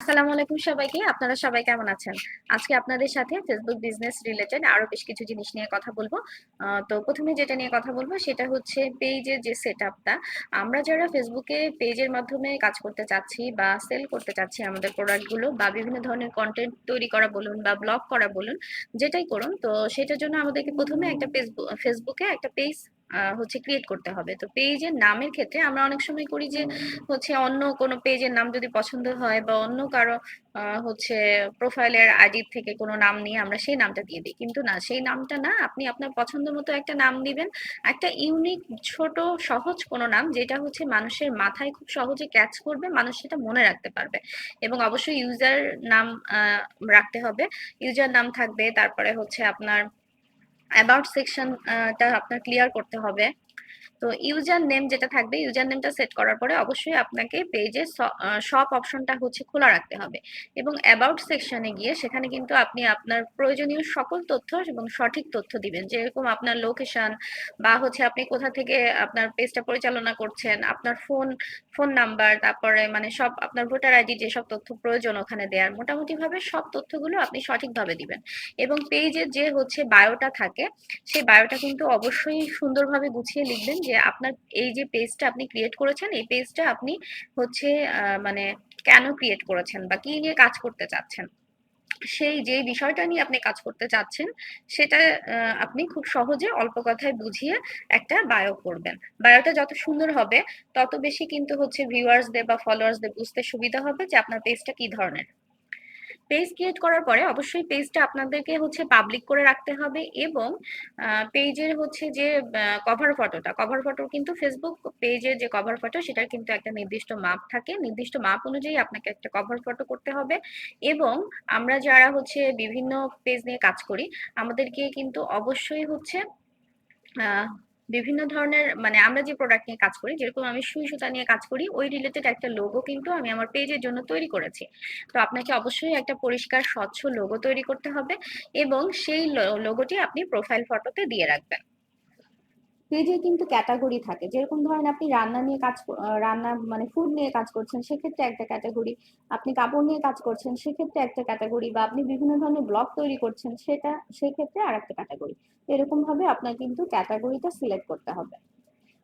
আসসালামু আলাইকুম সবাইকে। আপনারা সবাই কেমন আছেন? আজকে আপনাদের সাথে ফেসবুক বিজনেস রিলেটেড আরও বেশ কিছু জিনিস নিয়ে কথা বলব। তো প্রথমে যেটা নিয়ে কথা বলব সেটা হচ্ছে পেজের যে সেট আপটা আমরা যারা ফেসবুকে পেজের মাধ্যমে কাজ করতে চাচ্ছি বা সেল করতে চাচ্ছি আমাদের প্রোডাক্টগুলো বা বিভিন্ন ধরনের কন্টেন্ট তৈরি করা বলুন বা ব্লগ করা বলুন, যেটাই করুন, তো সেটার জন্য আমাদেরকে প্রথমে একটা ফেসবুক ফেসবুকে একটা পেজ হচ্ছে ক্রিয়েট করতে হবে। তো পেজের নামের ক্ষেত্রে আমরা অনেক সময় করি যে, হচ্ছে অন্য কোনো পেজের নাম যদি পছন্দ হয় বা অন্য কারও হচ্ছে প্রোফাইলের আইডি থেকে কোনো নাম নিয়ে আমরা সেই নামটা দিয়ে দিই। কিন্তু না, সেই নামটা না, আপনি আপনার পছন্দ মতো একটা নাম দিবেন। একটা ইউনিক ছোট, সহজ কোনো নাম যেটা হচ্ছে মানুষের মাথায় খুব সহজে ক্যাচ করবে, মানুষ সেটা মনে রাখতে পারবে। এবং অবশ্যই ইউজার নাম রাখতে হবে। ইউজার নাম থাকবে, তারপরে হচ্ছে আপনার অ্যাবাউট সেকশনটা আপনার ক্লিয়ার করতে হবে। তো ইউজার নেম যেটা থাকবে ইউজার নেমটা সেট করার পরে অবশ্যই আপনাকে পেজে সব অপশনটা হচ্ছে খোলা রাখতে হবে এবং অ্যাবাউট সেকশনে গিয়ে সেখানে কিন্তু আপনি আপনার প্রয়োজনীয় সকল তথ্য এবং সঠিক তথ্য দিবেন। যেরকম আপনার লোকেশন বা হচ্ছে আপনি কোথা থেকে আপনার পেজটা পরিচালনা করছেন, আপনার ফোন ফোন নাম্বার তারপরে মানে সব আপনার ভোটার আইডি যেসব তথ্য প্রয়োজন ওখানে দেওয়ার মোটামুটি ভাবে সব তথ্যগুলো আপনি সঠিকভাবে দিবেন। এবং পেজের যে হচ্ছে বায়োটা থাকে, সেই বায়োটা কিন্তু অবশ্যই সুন্দরভাবে গুছিয়ে লিখবেন যে আপনার এই যে পেজটা আপনি ক্রিয়েট করেছেন, এই পেজটা আপনি হচ্ছে মানে কেন ক্রিয়েট করেছেন বা কি নিয়ে কাজ করতে চাচ্ছেন? সেই যে বিষয়টা নিয়ে আপনি কাজ করতে চাচ্ছেন, সেটা আপনি খুব সহজে অল্প কথায় বুঝিয়ে একটা বায়ো করবেন। বায়োটা যত সুন্দর হবে, তত বেশি কিন্তু হচ্ছে ভিউয়ার্সদের বা ফলোয়ার্সদের বুঝতে সুবিধা হবে যে আপনার পেজটা কি ধরনের। পেজ ক্রিয়েট করার পরে অবশ্যই পেজটা আপনাদেরকে হচ্ছে পাবলিক করে রাখতে হবে এবং পেজের হচ্ছে যে কভার ফটোটা কভার ফটো কিন্তু ফেসবুক পেজের যে কভার ফটো সেটার কিন্তু একটা নির্দিষ্ট মাপ থাকে। নির্দিষ্ট মাপ অনুযায়ী আপনাকে একটা কভার ফটো করতে হবে এবং আমরা যারা হচ্ছে বিভিন্ন পেজ নিয়ে কাজ করি, আমাদেরকে কিন্তু অবশ্যই হচ্ছে বিভিন্ন ধরনের মানে আমরা যে প্রোডাক্ট নিয়ে কাজ করি, যেরকম আমি সুই সুতা নিয়ে কাজ করি, ওই রিলেটেড একটা লোগো কিন্তু আমি আমার পেজের জন্য তৈরি করেছি। তো আপনাকে অবশ্যই একটা পরিষ্কার, স্বচ্ছ লোগো তৈরি করতে হবে এবং সেই লোগোটি আপনি প্রোফাইল ফটোতে দিয়ে রাখবেন। পেজে কিন্তু ক্যাটাগরি থাকে। যেরকম ধরেন আপনি রান্না নিয়ে কাজ রান্না মানে ফুড নিয়ে কাজ করছেন, সেক্ষেত্রে একটা ক্যাটাগরি আপনি কাপড় নিয়ে কাজ করছেন, সেক্ষেত্রে একটা ক্যাটাগরি বা আপনি বিভিন্ন ধরনের ব্লগ তৈরি করছেন, সেটা, সেক্ষেত্রে আর একটা ক্যাটাগরি এরকম ভাবে আপনার কিন্তু ক্যাটাগরিটা সিলেক্ট করতে হবে।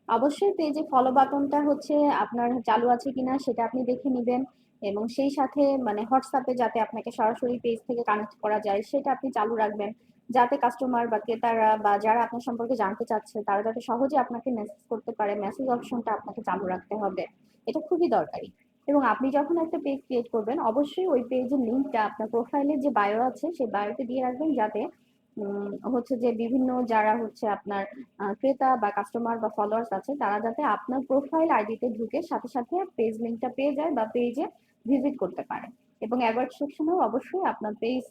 অবশ্যই পেজে ফলো বাটনটা হচ্ছে আপনার চালু আছে কিনা সেটা আপনি দেখে নেবেন এবং সেই সাথে মানে হোয়াটসঅ্যাপে যাতে আপনাকে সরাসরি পেজ থেকে কানেক্ট করা যায়, সেটা আপনি চালু রাখবেন। যাতে কাস্টমার বা ক্রেতারা বা যারা আপনার সম্পর্কে জানতে চাচ্ছে, তারা যাতে সহজে আপনাকে মেসেজ করতে পারে মেসেজ অপশনটা আপনাকে চালু রাখতে হবে। এটা খুবই দরকারি। এবং আপনি যখন একটা পেজ ক্রিয়েট করবেন, অবশ্যই ওই পেজের লিঙ্কটা আপনার প্রোফাইলে যে বায়ো আছে, সেই বায়োতে দিয়ে রাখবেন যাতে হচ্ছে যে বিভিন্ন যারা হচ্ছে আপনার ক্রেতা বা কাস্টমার বা ফলোয়ার্স আছে, তারা যাতে আপনার প্রোফাইল আইডিতে ঢুকে সাথে সাথে পেজ লিঙ্কটা পেয়ে যায় বা পেজে ভিজিট করতে পারে। এবং অ্যাওয়ার্ড সেকশনেও অবশ্যই আপনার পেজ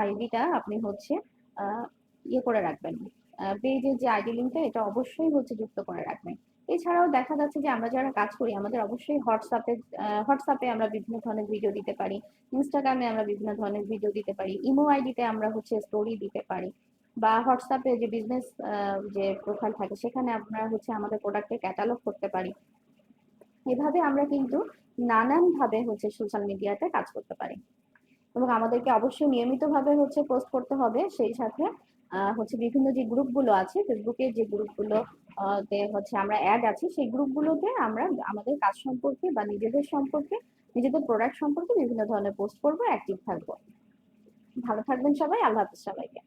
আইডিটা আপনি হচ্ছে ইয়ে করে রাখবেন। পেজের যে আইডি লিঙ্কটা এটা অবশ্যই হচ্ছে যুক্ত করে রাখবেন। এছাড়াও দেখা যাচ্ছে যে আমরা যারা কাজ করি, আমাদের অবশ্যই হোয়াটসঅ্যাপে হোয়াটসঅ্যাপে আমরা বিভিন্ন ধরনের ভিডিও দিতে পারি ইনস্টাগ্রামে আমরা বিভিন্ন ধরনের ভিডিও দিতে পারি ইমো আইডিতে আমরা হচ্ছে স্টোরি দিতে পারি, বা হোয়াটসঅ্যাপে যে বিজনেস যে প্রোফাইল থাকে, সেখানে আমরা হচ্ছে আমাদের প্রোডাক্টের ক্যাটালগ করতে পারি। এভাবে আমরা কিন্তু নানানভাবে হচ্ছে সোশ্যাল মিডিয়াতে কাজ করতে পারি। এবং আমাদেরকে অবশ্যই নিয়মিতভাবে হচ্ছে পোস্ট করতে হবে। সেই সাথে হচ্ছে বিভিন্ন যে গ্রুপগুলো আছে ফেসবুকে যে গ্রুপগুলো তে হচ্ছে আমরা অ্যাড আছি, সেই গ্রুপগুলোতে আমরা আমাদের কাজ সম্পর্কে বা নিজেদের সম্পর্কে, নিজেদের প্রোডাক্ট সম্পর্কে বিভিন্ন ধরনের পোস্ট করব অ্যাক্টিভ থাকব। ভালো থাকবেন সবাই, আল্লাহ হাফিজ সবাইকে।